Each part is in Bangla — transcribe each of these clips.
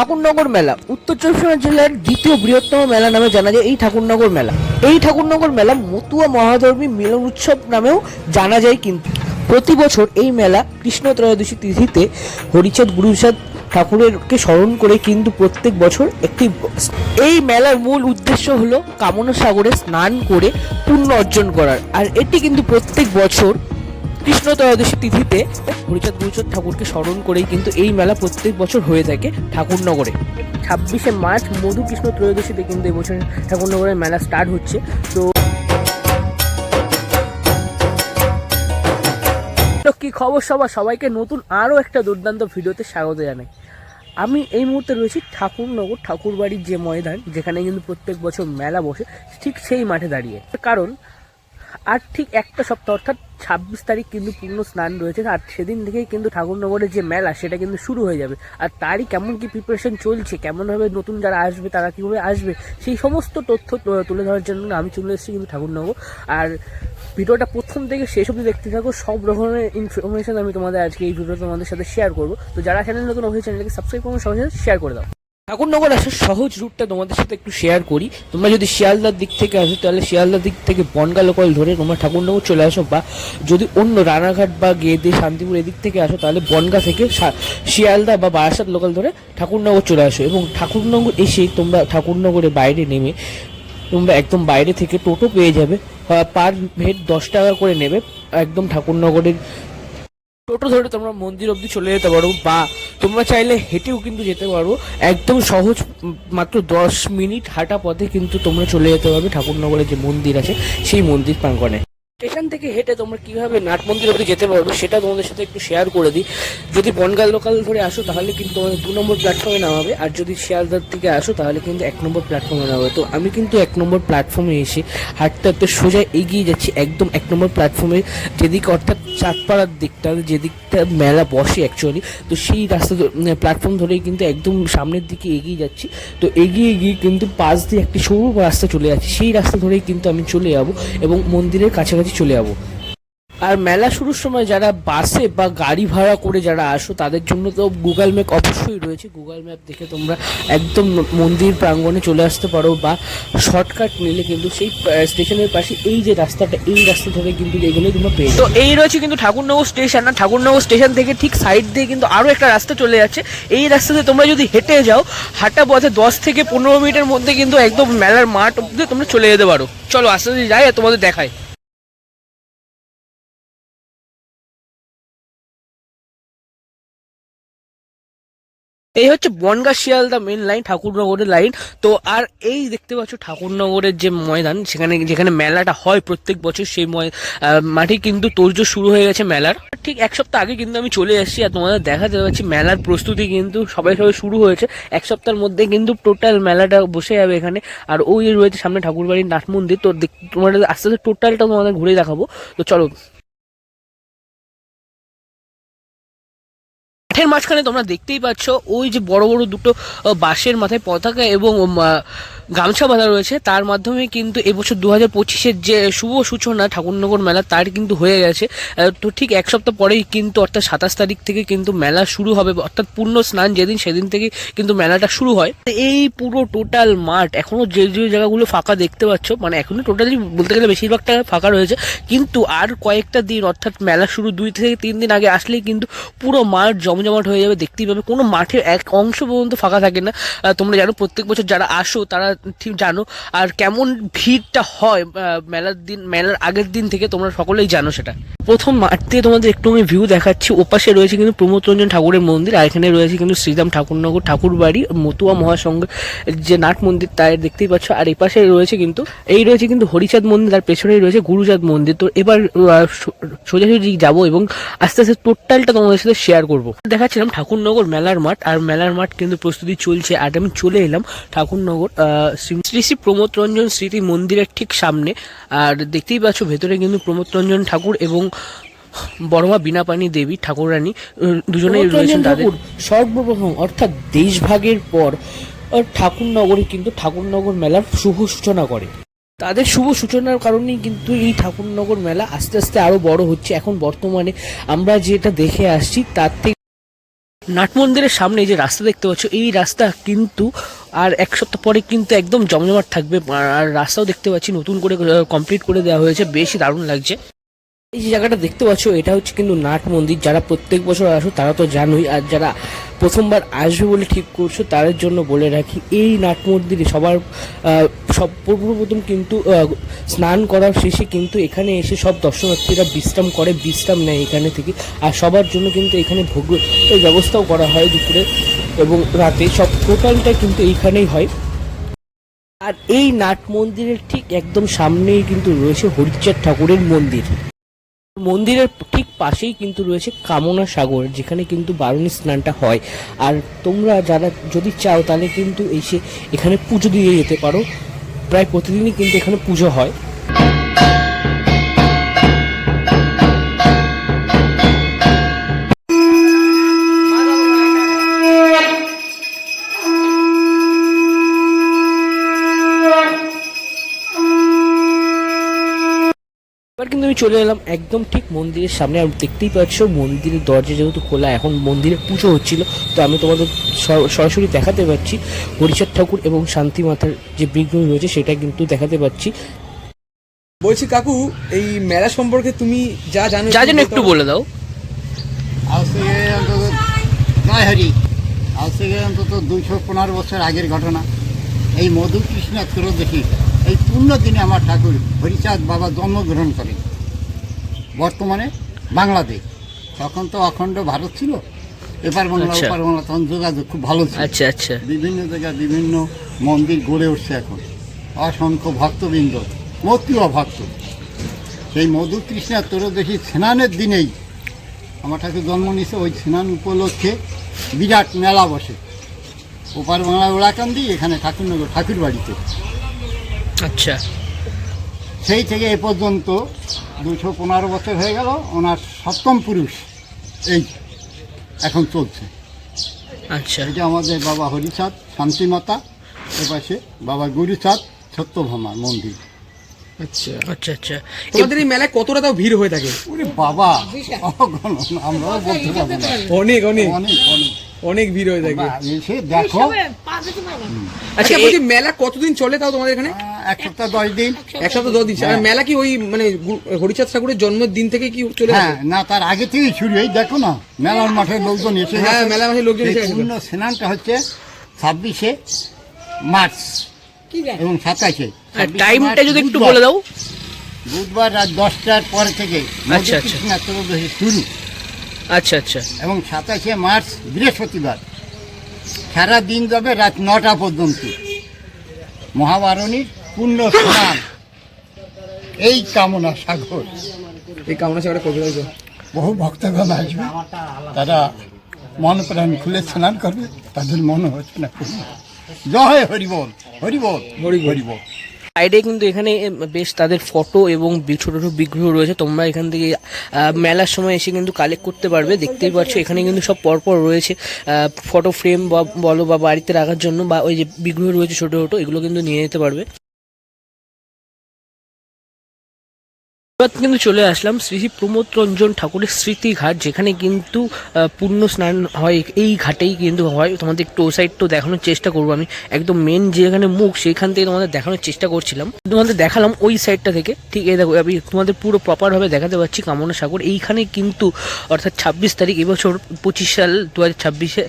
ঠাকুরনগর মেলা। উত্তর চব্বিশ পরগনা জেলার দ্বিতীয় বৃহত্তম মেলা নামে জানা যায় এই ঠাকুরনগর মেলা। এই ঠাকুরনগর মেলা মতুয়া মহাধর্মী মিলন উৎসব নামেও জানা যায় কিন্তু। প্রতি বছর এই মেলা কৃষ্ণ ত্রয়োদশী তিথিতে হরিচাঁদ গুরুচাঁদ ঠাকুরেরকে স্মরণ করে কিন্তু প্রত্যেক বছর একটি এই মেলার মূল উদ্দেশ্য হলো কামনা সাগরে স্নান করে পুণ্য অর্জন করার। আর এটি কিন্তু প্রত্যেক বছর কৃষ্ণ ত্রয়োদশী তিথিতে হরিচাঁদ গুরুচাঁদ ঠাকুরকে স্মরণ করেই কিন্তু এই মেলা প্রত্যেক বছর হয়ে থাকে ঠাকুরনগরে। ছাব্বিশে মার্চ মধু কৃষ্ণ ত্রয়োদশীতে কিন্তু এবছর ঠাকুরনগরের মেলা স্টার্ট হচ্ছে। তো তো কি খবর সবার? সবাইকে নতুন আরও একটা দুর্দান্ত ভিডিওতে স্বাগত জানাই। আমি এই মুহূর্তে রয়েছি ঠাকুরনগর ঠাকুরবাড়ির যে ময়দান, যেখানে কিন্তু প্রত্যেক বছর মেলা বসে, ঠিক সেই মাঠে দাঁড়িয়ে। কারণ, আর ঠিক একটা সপ্তাহ, অর্থাৎ ছাব্বিশ তারিখ কিন্তু পূর্ণ স্নান রয়েছে আর সেদিন থেকেই কিন্তু ঠাকুর ঠাকুরনগরের যে মেলা, সেটা কিন্তু শুরু হয়ে যাবে। আর তারই কেমন কি প্রিপারেশন চলছে, কেমনভাবে নতুন যারা আসবে, তারা কীভাবে আসবে, সেই সমস্ত তথ্য তুলে ধরার জন্য আমি চলে এসেছি কিন্তু ঠাকুরনগর। আর ভিডিওটা প্রথম থেকে শেষ অবধি দেখতে থাকো, সব রকমের ইনফরমেশন আমি তোমাদের আজকে এই ভিডিও তোমাদের সাথে শেয়ার করব। তো যারা চ্যানেল নতুন, অবশ্যই চ্যানেলকে সাবস্ক্রাইব করো সবাই সাথে শেয়ার করে দাও। ঠাকুরনগর আসার সহজ রুটটা তোমাদের সাথে একটু শেয়ার করি। তোমরা যদি শিয়ালদার দিক থেকে আসো, তাহলে শিয়ালদার দিক থেকে বনগা লোকাল ধরে তোমরা ঠাকুরনগর চলে আসো, বা যদি অন্য রানাঘাট বা গেদে, শান্তিপুর এদিক থেকে আসো, তাহলে বনগা থেকে শিয়ালদা বা বারাসাত লোকাল ধরে ঠাকুরনগর চলে আসো। এবং ঠাকুরনগর এসেই তোমরা ঠাকুরনগরের বাইরে নেমে তোমরা একদম বাইরে থেকে টোটো পেয়ে যাবে। পার হেড দশ টাকা করে নেবে। একদম ঠাকুরনগরের টোটো ধরে তোমরা মন্দির অবধি চলে যেতে পারো, বা তোমরা চাইলে হেঁটেও কিন্তু যেতে পারো। একদম সহজ, মাত্র দশ মিনিট হাঁটা পথে কিন্তু তোমরা চলে যেতে পারবে ঠাকুরনগরের যে মন্দির আছে, সেই মন্দির প্রাঙ্গণে। স্টেশন থেকে হেঁটে তোমরা কীভাবে নাট মন্দির অবধি যেতে পারবে সেটা তোমাদের সাথে একটু শেয়ার করে দিই। যদি বনগাল লোকাল ধরে আসো, তাহলে কিন্তু তোমাদের দু নম্বর প্ল্যাটফর্মে নামাবে। আর যদি শিয়ালদার থেকে আসো, তাহলে কিন্তু এক নম্বর প্ল্যাটফর্মে নামাবে। তো আমি কিন্তু এক নম্বর প্ল্যাটফর্মে এসে হাঁটতে হাঁটতে সোজা এগিয়ে যাচ্ছি, একদম এক নম্বর প্ল্যাটফর্মে যেদিকে অর্থাৎ চাঁদপাড়ার দিকটা যেদিকটা মেলা বসে অ্যাকচুয়ালি তো সেই রাস্তা প্ল্যাটফর্ম ধরেই কিন্তু একদম সামনের দিকে এগিয়ে যাচ্ছি। তো এগিয়ে গিয়ে কিন্তু পাশ দিয়ে একটি সরু রাস্তা চলে যাচ্ছে। সেই রাস্তা ধরেই কিন্তু আমি চলে যাব এবং মন্দিরের কাছাকাছি চলে যাব। আর মেলা শুরুর সময় যারা বাসে বা গাড়ি ভাড়া করে যারা আসো, তাদের জন্য তো গুগল ম্যাপ অবশ্যই রয়েছে। গুগল ম্যাপ দেখে তোমরা একদম মন্দির প্রাঙ্গণে চলে আসতে পারো বা শর্টকাট নিলে কিন্তু সেই স্টেশনের পাশে এই যে রাস্তাটা, এই রাস্তা ধরে কিন্তু এগুলো তোমরা পেয়ে তো এই রয়েছে কিন্তু ঠাকুরনগর স্টেশন। না ঠাকুরনগর স্টেশন থেকে ঠিক সাইড দিয়ে কিন্তু আরও একটা রাস্তা চলে যাচ্ছে। এই রাস্তাতে তোমরা যদি হেঁটে যাও, হাঁটা পথে দশ থেকে পনেরো মিনিটের মধ্যে কিন্তু একদম মেলার মাঠ অব্দি তোমরা চলে যেতে পারো। চলো আস্তে আস্তে যাই তোমাদের দেখাই। এই হচ্ছে বনগা শিয়ালদা মেন লাইন ঠাকুরনগরের লাইন তো আর এই দেখতে পাচ্ছ ঠাকুরনগরের যে ময়দান, সেখানে, যেখানে মেলাটা হয় প্রত্যেক বছর, সেই মাঠে কিন্তু তোরজোর শুরু হয়ে গেছে মেলার। ঠিক এক সপ্তাহ আগে কিন্তু আমি চলে এসেছি আর তোমাদের দেখাতে পাচ্ছি মেলার প্রস্তুতি কিন্তু সবাই সবাই শুরু হয়েছে। এক সপ্তাহের মধ্যে কিন্তু টোটাল মেলাটা বসে যাবে এখানে। আর ওই রয়েছে সামনে ঠাকুরবাড়ির নাট মন্দির, তো তোমাদের আস্তে আস্তে টোটালটা তোমাদের ঘুরে দেখাবো। তো চলো। মাঠের মাঝখানে তোমরা দেখতেই পাচ্ছ ওই যে বড় বড় দুটো বাঁশের মাথায় পতাকা এবং গামছা বাঁধা রয়েছে, তার মাধ্যমে কিন্তু এবছর দু হাজার পঁচিশের যে শুভ সূচনা ঠাকুরনগর মেলা, তার কিন্তু হয়ে গেছে। তো ঠিক এক সপ্তাহ পরেই কিন্তু, অর্থাৎ সাতাশ তারিখ থেকে কিন্তু মেলা শুরু হবে, অর্থাৎ পূর্ণ স্নান যেদিন সেদিন থেকে কিন্তু মেলাটা শুরু হয়। এই পুরো টোটাল মাঠ এখনও যে যে জায়গাগুলো ফাঁকা দেখতে পাচ্ছ মানে এখনও টোটালি বলতে গেলে বেশিরভাগটা ফাঁকা রয়েছে, কিন্তু আর কয়েকটা দিন, অর্থাৎ মেলা শুরু দুই থেকে তিন দিন আগে আসলেই কিন্তু পুরো মাঠ জমজমাট হয়ে যাবে, দেখতেই পাবে। কোনো মাঠের এক অংশ পর্যন্ত ফাঁকা থাকে না। তোমরা জানো, প্রত্যেক বছর যারা আসো, তারা ঠিক জানো। আর কেমন ভিড়টা হয় মেলার দিন মেলার আগের দিন থেকে তোমরা সকলেই জানো সেটা। প্রথম মাঠ থেকে তোমাদের একটু আমি ভিউ দেখাচ্ছি। ওপাশে রয়েছে কিন্তু প্রমোদ রঞ্জন ঠাকুরের মন্দির, আর এখানে রয়েছে কিন্তু শ্রীরাম ঠাকুরনগর ঠাকুর বাড়ি মতুয়া মহাসংঘ, যে নাট মন্দির তাই দেখতেই পাচ্ছ। আর এই পাশে রয়েছে কিন্তু এই রয়েছে কিন্তু হরিচাঁদ মন্দির, আর পেছনেই রয়েছে গুরুচাঁদ মন্দির। তো এবার সোজাসুজি যাব এবং আস্তে আস্তে টোটালটা তোমাদের সাথে শেয়ার করব। দেখাচ্ছিলাম ঠাকুরনগর মেলার মাঠ, আর মেলার মাঠ কিন্তু প্রস্তুতি চলছে। আর আমি চলে এলাম ঠাকুরনগর শ্রী- শ্রী প্রমোদ রঞ্জন স্মৃতি মন্দিরের ঠিক সামনে। আর দেখতেই পাচ্ছ ভেতরে কিন্তু প্রমোদ রঞ্জন ঠাকুর এবং বড়মা বিনাপানি দেবী ঠাকুরানী দুজনেই রয়েছেন তাদের। সর্বপ্রথম অর্থাৎ দেশভাগের পর ঠাকুরনগরে কিন্তু ঠাকুরনগর মেলার শুভ সূচনা করে। তাদের শুভ সূচনার কারণেই কিন্তু এই ঠাকুরনগর মেলা আস্তে আস্তে আরও বড় হচ্ছে। এখন বর্তমানে আমরা যেটা দেখে আসছি তার থেকে নাট মন্দিরের সামনে যে রাস্তা দেখতে পাচ্ছ এই রাস্তা কিন্তু আর এক সপ্তাহ পরে কিন্তু একদম জমজমাট থাকবে। আর রাস্তাও দেখতে পাচ্ছি, নতুন করে কমপ্লিট করে দেওয়া হয়েছে, বেশি দারুণ লাগছে। এই যে জায়গাটা দেখতে পাচ্ছ, এটা হচ্ছে কিন্তু নাট মন্দির। যারা প্রত্যেক বছর আসো, তারা তো জানোই, আর যারা প্রথমবার আসবে বলে ঠিক করছ, তাদের জন্য বলে রাখি, এই নাট মন্দিরে সবার সব প্রথম কিন্তু স্নান করার শেষে কিন্তু এখানে এসে সব দর্শনার্থীরা বিশ্রাম করে, বিশ্রাম নেয় এখানে থেকে। আর সবার জন্য কিন্তু এখানে ভোগ, ব্যবস্থাও করা হয় দুপুরে। এবং রাতে সব টোটালটা কিন্তু এইখানেই হয়। আর এই নাট মন্দিরের ঠিক একদম সামনেই কিন্তু রয়েছে হরিচাঁদ ঠাকুরের মন্দির। মন্দিরের ঠিক পাশেই কিন্তু রয়েছে কামনা সাগর, যেখানে কিন্তু বারুণী স্নানটা হয়। আর তোমরা যারা যদি চাও তাহলে কিন্তু এসে এখানে পুজো দিয়ে যেতে পারো। প্রায় প্রতিদিনই কিন্তু এখানে পুজো হয়। চলে এলাম একদম ঠিক মন্দিরের সামনে। আর দেখতেই পাচ্ছ মন্দিরের দরজা যেহেতু খোলা এখন মন্দিরে পুজো হচ্ছিল। তো আমি তোমাদের স- সরাসরি দেখাতে পাচ্ছি হরিচাঁদ ঠাকুর এবং শান্তি মাতার যে বিগ্রহ রয়েছে সেটা কিন্তু দেখাতে পাচ্ছি। বলছি কাকু এই মেলা সম্পর্কে তুমি যা জানো যা যেন একটু বলে দাও। আজ থেকে অন্তত জয় হরি। আজ থেকে অন্তত দুইশো পনেরো বছর আগের ঘটনা। এই মধু কৃষ্ণ ত্রয়োদশী এই পূর্ণ দিনে আমার ঠাকুর হরিচাঁদ বাবা জন্মগ্রহণ করে বর্তমানে বাংলাদেশ। তখন তো অখণ্ড ভারত ছিল। এপার বাংলা আচ্ছা। ওপার বাংলা তখন যোগাযোগ খুব ভালো ছিল। আচ্ছা আচ্ছা। বিভিন্ন জায়গায় বিভিন্ন মন্দির গড়ে উঠছে এখন। অসংখ্য ভক্তবৃন্দ মতীয় ভক্ত। সেই মধু কৃষ্ণা ত্রয়োদশী স্নানের দিনেই আমার ঠাকুর জন্ম নিছে ওই স্নান উপলক্ষে বিরাট মেলা বসে। ওপার বাংলা ওড়াকান্দি এখানে ঠাকুরনগর ঠাকুর বাড়িতে আচ্ছা। সেই থেকে এ পর্যন্ত দুশো পনেরো বছর হয়ে গেল ওনার সপ্তম পুরুষ। এই এখন চলছে। আচ্ছা। এটা আমাদের বাবা হরিচাঁদ শান্তিমাতা এপাশে বাবা গুরুচাঁদ সত্যভামা মন্দির। আচ্ছা আচ্ছা আচ্ছা। তোমাদের এই মেলায় কতটা তাও ভিড় হয়ে থাকে? ওরে বাবা অগণন, আমরাও বলতে পারব না। অনেক অনেক। অনেক অনেক। অনেক ভিড় হয়ে থাকে। এসে দেখো। আচ্ছা বলছি মেলা কতদিন চলে তাও তোমাদের এখানে? এক সপ্তাহ দশ দিন। এক সপ্তাহ দশ দিন। আর মেলা কি ওই মানে হরিচাঁদ ঠাকুরের জন্মের দিন থেকে কি চলে হ্যাঁ না তার আগে থেকেই শুরু এই দেখো না মেলার মাঠে লোকজন এসে হ্যাঁ। মেলার মাঠে লোকজন এসে পূর্ণ স্নানটা হচ্ছে ছাব্বিশে মার্চ এবং সাতাশে। আর টাইমটা যদি একটু বলে দাও। বুধবার রাত দশটার পরে থেকে আচ্ছা, আচ্ছা। শুরু। আচ্ছা আচ্ছা। এবং সাতাশে মার্চ বৃহস্পতিবার। সারা দিন যাবে রাত নটা পর্যন্ত। মহাবারণীর পূর্ণ স্নান। এই কামনা সাগর। এই কামনা সেটা কবে বহু ভক্তগণ আসবে। তারা মন প্রাণ খুলে স্নান করবে। তাদের মনে হচ্ছে না পূর্ণ। জয় হরিবল হরিবল হরি বল। হরিবল সাইডে কিন্তু এখানে বেশ তাদের ফটো এবং ছোটো ছোটো বিগ্রহ রয়েছে। তোমরা এখান থেকে মেলার সময় এসে কিন্তু কালেক্ট করতে পারবে। দেখতেই পাচ্ছ, এখানে কিন্তু সব পরপর রয়েছে। ফটো ফ্রেম বা বলো বা বাড়িতে রাখার জন্য বা ওই যে বিগ্রহ রয়েছে ছোটো ছোটো, এগুলো কিন্তু নিয়ে যেতে পারবে। এবার কিন্তু চলে আসলাম শ্রী শ্রী প্রমোদ রঞ্জন ঠাকুরের স্মৃতিঘাট, যেখানে কিন্তু পূর্ণ স্নান হয়, এই ঘাটেই কিন্তু হয়। তোমাদের একটু ও সাইডটাও দেখানোর চেষ্টা করব আমি। একদম মেন যেখানে মুখ, সেখান থেকে তোমাদের দেখানোর চেষ্টা করছিলাম। তোমাদের দেখালাম ওই সাইডটা থেকে। ঠিক এই দেখো, আমি তোমাদের পুরো প্রপারভাবে দেখাতে পারছি কামনা সাগর। এইখানে কিন্তু, অর্থাৎ ছাব্বিশ তারিখ এবছর পঁচিশ সাল, দু হাজার ছাব্বিশে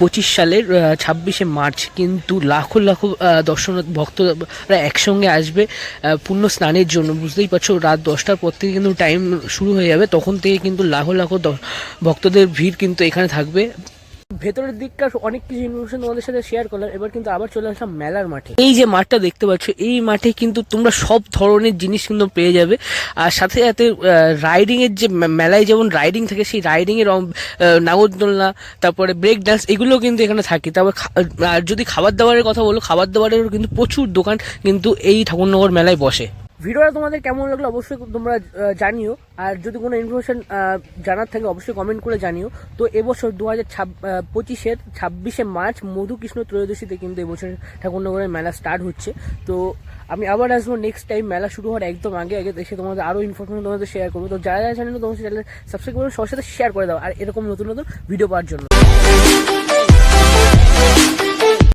পঁচিশ সালের ছাব্বিশে মার্চ কিন্তু লাখো লাখো দর্শন দর্শনার্থী ভক্তরা একসঙ্গে আসবে পূর্ণ স্নানের জন্য। বুঝতেই পারছ, রাত দশটার পর থেকে কিন্তু টাইম শুরু হয়ে যাবে। তখন থেকে কিন্তু লাখো লাখো ভক্তদের ভিড় কিন্তু এখানে থাকবে। ভেতরের দিকটা অনেক কিছু ইনফরমেশন তোমাদের সাথে শেয়ার করলাম, এবার কিন্তু আবার চলে আসলাম মেলার মাঠে। এই যে মাঠটা দেখতে পাচ্ছ, এই মাঠে কিন্তু তোমরা সব ধরনের জিনিস কিন্তু পেয়ে যাবে। আর সাথে সাথে রাইডিং এর যে মেলায় যেমন রাইডিং থাকে, সেই রাইডিং এর নাগরদোলনা, তারপরে ব্রেক ডান্স এগুলো কিন্তু এখানে থাকে। তারপর আর যদি খাবার দাবারের কথা বলো খাবার দাবারেরও কিন্তু প্রচুর দোকান কিন্তু এই ঠাকুরনগর মেলায় বসে। ভিডিওটা তোমাদের কেমন লাগল অবশ্যই তোমরা জানিও। আর যদি কোনো ইনফরমেশন জানার থাকে অবশ্যই কমেন্ট করে জানিও। তো এবছর দু হাজার পঁচিশের ছাব্বিশে মার্চ মধুকৃষ্ণ ত্রয়োদশীতে কিন্তু এবছর ঠাকুরনগরের মেলা স্টার্ট হচ্ছে। তো আমি আবার আসব নেক্সট টাইম মেলা শুরু হওয়ার একদম আগে আগে এসে তোমাদের আরও ইনফরমেশন তোমাদের শেয়ার করব। তো যারা যারা জানেন তোমাদের চ্যানেল সাবস্ক্রাইব করে, সবার সাথে শেয়ার করে দাও। আর এরকম নতুন নতুন ভিডিও পাওয়ার জন্য।